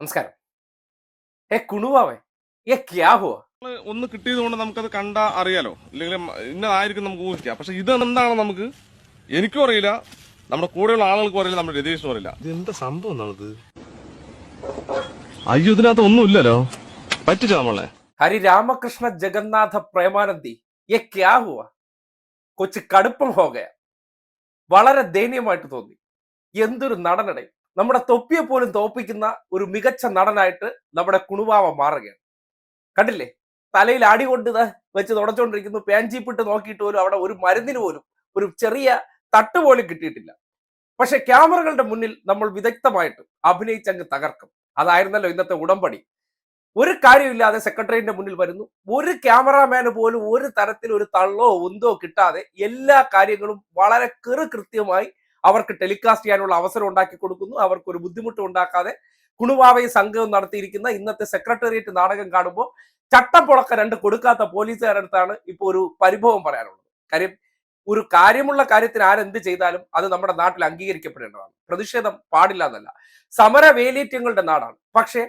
നമസ്കാരം. ഏ കുണുവാവേ. ഏ ക്യാ ഹുവാ? ഒന്ന് കിട്ടിയതുകൊണ്ട് നമുക്കത് കണ്ടാ അറിയാലോ. ഇല്ലെങ്കിൽ ഇന്നതായിരിക്കും നമുക്ക് ഊഹിക്കാം. പക്ഷെ ഇത് എന്താണ് നമുക്ക്? എനിക്കും അറിയില്ല. നമ്മുടെ കൂടെയുള്ള ആളുകൾക്കും അറിയില്ല. നമ്മുടെ രതീഷിനും അറിയില്ല. ഇത് എന്താ സംഭവം എന്നാണിത്? അയ്യോ ഇതിനകത്ത് ഒന്നുമില്ലല്ലോ. പറ്റിച്ചോ നമ്മളെ? ഹരി രാമകൃഷ്ണ ജഗന്നാഥ പ്രേമാനന്ദി. ഏ ക്യാ ഹുവാ? കൊച്ചു കടുപ്പം ഹോകയ. വളരെ ദയനീയമായിട്ട് തോന്നി. എന്തൊരു നടനടെ നമ്മുടെ തൊപ്പിയെ പോലും തോപ്പിക്കുന്ന ഒരു മികച്ച നടനായിട്ട് നമ്മുടെ കുണുവാവ മാറുകയാണ്. കണ്ടില്ലേ? തലയിൽ അടി കൊണ്ട് വെച്ച് തുടച്ചുകൊണ്ടിരിക്കുന്നു പാൻചീപ്പിട്ട് നോക്കിയിട്ട് പോലും അവിടെ ഒരു മരുന്നിന് പോലും ഒരു ചെറിയ തട്ട് പോലും കിട്ടിയിട്ടില്ല. പക്ഷെ ക്യാമറകളുടെ മുന്നിൽ നമ്മൾ വിദഗ്ധമായിട്ട് അഭിനയിച്ചങ്ങ് തകർക്കും. അതായിരുന്നല്ലോ ഇന്നത്തെ ഉടമ്പടി. ഒരു കാര്യമില്ലാതെ സെക്രട്ടറിയുടെ മുന്നിൽ വരുന്നു. ഒരു ക്യാമറാമാന് പോലും ഒരു തരത്തിൽ ഒരു തള്ളോ ഉന്തോ കിട്ടാതെ എല്ലാ കാര്യങ്ങളും വളരെ കൃത്യമായി അവർക്ക് ടെലികാസ്റ്റ് ചെയ്യാനുള്ള അവസരം ഉണ്ടാക്കി കൊടുക്കുന്നു. അവർക്ക് ഒരു ബുദ്ധിമുട്ട് ഉണ്ടാക്കാതെ കുണുവാവയും സംഘവും നടത്തിയിരിക്കുന്ന ഇന്നത്തെ സെക്രട്ടേറിയറ്റ് നാടകം കാണുമ്പോൾ ചട്ടം പുളക്ക രണ്ട് കൊടുക്കാത്ത പോലീസുകാരടുത്താണ് ഇപ്പോൾ ഒരു പരിഭവം പറയാനുള്ളത്. കാര്യം ഒരു കാര്യമുള്ള കാര്യത്തിന് ആരെന്ത് ചെയ്താലും അത് നമ്മുടെ നാട്ടിൽ അംഗീകരിക്കപ്പെടേണ്ടതാണ്. പ്രതിഷേധം പാടില്ല എന്നല്ല. സമര വേലേറ്റങ്ങളുടെ നാടാണ്. പക്ഷേ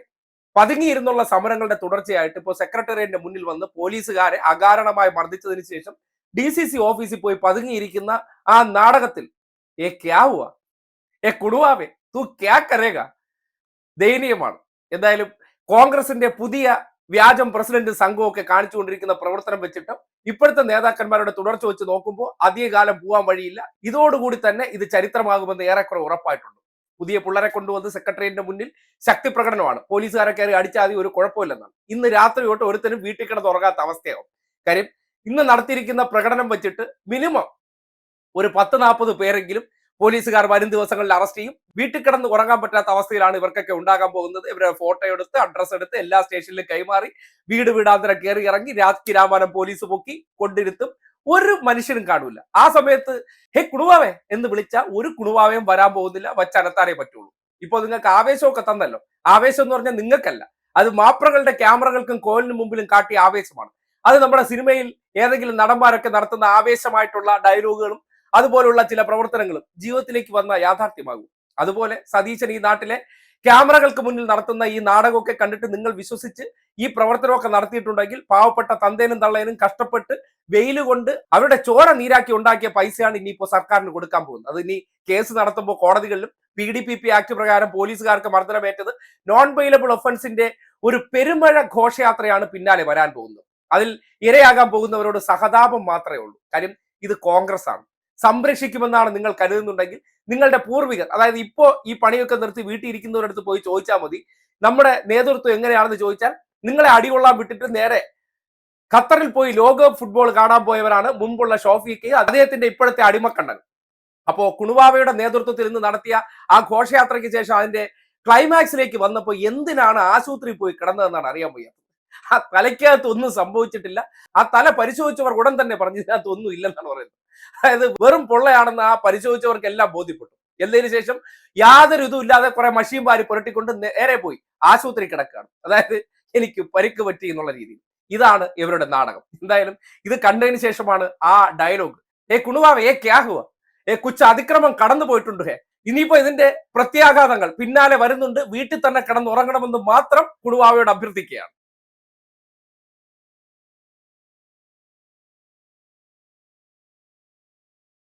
പതുങ്ങിയിരുന്നുള്ള സമരങ്ങളുടെ തുടർച്ചയായിട്ട് ഇപ്പോൾ സെക്രട്ടേറിയറ്റിന്റെ മുന്നിൽ വന്ന് പോലീസുകാരെ അകാരണമായി മർദ്ദിച്ചതിന് ശേഷം ഡി സി സി ഓഫീസിൽ പോയി പതുങ്ങിയിരിക്കുന്ന ആ നാടകത്തിൽ ഏ ക്യാ ഹുവാ ഏ കുടുവാവേ തു ക്യാ കരേക ദയനീയമാണ്. എന്തായാലും കോൺഗ്രസിന്റെ പുതിയ വ്യാജം പ്രസിഡന്റ് സംഘമൊക്കെ കാണിച്ചുകൊണ്ടിരിക്കുന്ന പ്രവർത്തനം വെച്ചിട്ട് ഇപ്പോഴത്തെ നേതാക്കന്മാരുടെ തുടർച്ച വെച്ച് നോക്കുമ്പോൾ അധികകാലം പോകാൻ വഴിയില്ല. ഇതോടുകൂടി തന്നെ ഇത് ചരിത്രമാകുമെന്ന് ഏറെക്കുറെ ഉറപ്പായിട്ടുണ്ട്. പുതിയ പിള്ളേരെ കൊണ്ടുവന്ന് സെക്രട്ടേറിയറ്റിന്റെ മുന്നിൽ ശക്തി പ്രകടനമാണ്. പോലീസുകാരെ കയറി അടിച്ചാൽ ഒരു കുഴപ്പമില്ലെന്നാണ്. ഇന്ന് രാത്രി തൊട്ട് ഒരുത്തരും വീട്ടിൽ കിടന്ന് ഉറങ്ങാത്ത അവസ്ഥയാവും. കാര്യം ഇന്ന് നടത്തിയിരിക്കുന്ന പ്രകടനം വെച്ചിട്ട് മിനിമം ഒരു പത്ത് നാൽപ്പത് പേരെങ്കിലും പോലീസുകാർ വരും ദിവസങ്ങളിൽ അറസ്റ്റ് ചെയ്യും. വീട്ടിൽ കിടന്ന് ഉറങ്ങാൻ പറ്റാത്ത അവസ്ഥയിലാണ് ഇവർക്കൊക്കെ ഉണ്ടാകാൻ പോകുന്നത്. ഇവരുടെ ഫോട്ടോ എടുത്ത് അഡ്രസ്സ് എടുത്ത് എല്ലാ സ്റ്റേഷനിലും കൈമാറി വീട് വീടാന്തരം കയറി ഇറങ്ങി രാജ്കി രാമാനം പോലീസ് പൊക്കി കൊണ്ടിരുത്തും. ഒരു മനുഷ്യനും കാണൂല ആ സമയത്ത് ഹേ കുണുവാവേ എന്ന് വിളിച്ച ഒരു കുണുവാവേയും വരാൻ പോകുന്നില്ല. വച്ചനത്താനേ പറ്റുള്ളൂ. ഇപ്പൊ നിങ്ങൾക്ക് ആവേശമൊക്കെ തന്നല്ലോ. ആവേശം എന്ന് പറഞ്ഞാൽ നിങ്ങൾക്കല്ല. അത് മാപ്രകളുടെ ക്യാമറകൾക്കും കോലിന് മുമ്പിലും കാട്ടിയ ആവേശമാണ്. അത് നമ്മുടെ സിനിമയിൽ ഏതെങ്കിലും നടന്മാരൊക്കെ നടത്തുന്ന ആവേശമായിട്ടുള്ള ഡയലോഗുകളും അതുപോലുള്ള ചില പ്രവർത്തനങ്ങളും ജീവിതത്തിലേക്ക് വന്ന യാഥാർത്ഥ്യമാകും. അതുപോലെ സതീശൻ ഈ നാട്ടിലെ ക്യാമറകൾക്ക് മുന്നിൽ നടത്തുന്ന ഈ നാടകമൊക്കെ കണ്ടിട്ട് നിങ്ങൾ വിശ്വസിച്ച് ഈ പ്രവർത്തനമൊക്കെ നടത്തിയിട്ടുണ്ടെങ്കിൽ പാവപ്പെട്ട തന്തേനും തള്ളേനും കഷ്ടപ്പെട്ട് വെയിൽ കൊണ്ട് അവരുടെ ചോര നീരാക്കി ഉണ്ടാക്കിയ പൈസയാണ് ഇനിയിപ്പോ സർക്കാരിന് കൊടുക്കാൻ പോകുന്നത്. അത് ഇനി കേസ് നടത്തുമ്പോൾ കോടതികളിലും P D P P act പ്രകാരം പോലീസുകാർക്ക് മർദ്ദനമേറ്റത് നോൺ ബെയിലബിൾ ഒഫൻസിന്റെ ഒരു പെരുമഴ ഘോഷയാത്രയാണ് പിന്നാലെ വരാൻ പോകുന്നത്. അതിൽ ഇരയാകാൻ പോകുന്നവരോട് സഹതാപം മാത്രമേ ഉള്ളൂ. കാര്യം ഇത് കോൺഗ്രസ് ആണ് സംരക്ഷിക്കുമെന്നാണ് നിങ്ങൾ കരുതുന്നുണ്ടെങ്കിൽ നിങ്ങളുടെ പൂർവികർ അതായത് ഇപ്പോ ഈ പണിയൊക്കെ നിർത്തി വീട്ടിൽ ഇരിക്കുന്നവരടുത്ത് പോയി ചോദിച്ചാൽ മതി. നമ്മുടെ നേതൃത്വം എങ്ങനെയാണെന്ന് ചോദിച്ചാൽ നിങ്ങളെ അടികൊള്ളാൻ വിട്ടിട്ട് നേരെ ഖത്തറിൽ പോയി ലോകകപ്പ് ഫുട്ബോൾ കാണാൻ പോയവരാണ് മുമ്പുള്ള ഷോഫിക്ക് അദ്ദേഹത്തിന്റെ ഇപ്പോഴത്തെ അടിമക്കണ്ണൻ. അപ്പോ കുണുവാവയുടെ നേതൃത്വത്തിൽ ഇന്ന് നടത്തിയ ആ ഘോഷയാത്രയ്ക്ക് ശേഷം അതിന്റെ ക്ലൈമാക്സിലേക്ക് വന്നപ്പോൾ എന്തിനാണ് ആശുപത്രി പോയി കിടന്നതെന്നാണ് അറിയാൻ വയ്യാത്തത് ആ തലയ്ക്കകത്ത് ഒന്നും സംഭവിച്ചിട്ടില്ല. ആ തല പരിശോധിച്ചവർ ഉടൻ തന്നെ പറഞ്ഞു ഇതിനകത്ത് ഒന്നും ഇല്ലെന്നാണ് പറയുന്നത്. അതായത് വെറും പൊള്ളയാണെന്ന് ആ പരിശോധിച്ചവർക്ക് എല്ലാം ബോധ്യപ്പെട്ടു. എന്നതിന് ശേഷം? യാതൊരു ഇതും ഇല്ലാതെ കുറെ മഷീൻ വാരി പുരട്ടിക്കൊണ്ട് നേരെ പോയി. ആശുപത്രി കിടക്കുകയാണ്. അതായത് എനിക്ക് പരിക്ക് പറ്റി എന്നുള്ള രീതിയിൽ. ഇതാണ് ഇവരുടെ നാടകം. എന്തായാലും ഇത് കണ്ടതിന് ശേഷമാണ് ആ ഡയലോഗ് ഏ കുണുവാവ ഏ ക്യാഹുവ ഏ കുച്ച അതിക്രമം കടന്നു പോയിട്ടുണ്ട് ഹേ. ഇനിയിപ്പോ ഇതിന്റെ പ്രത്യാഘാതങ്ങൾ പിന്നാലെ വരുന്നുണ്ട്. വീട്ടിൽ തന്നെ കിടന്നുറങ്ങണമെന്ന് മാത്രം കുണുവാവയോട് അഭ്യർത്ഥിക്കുകയാണ്.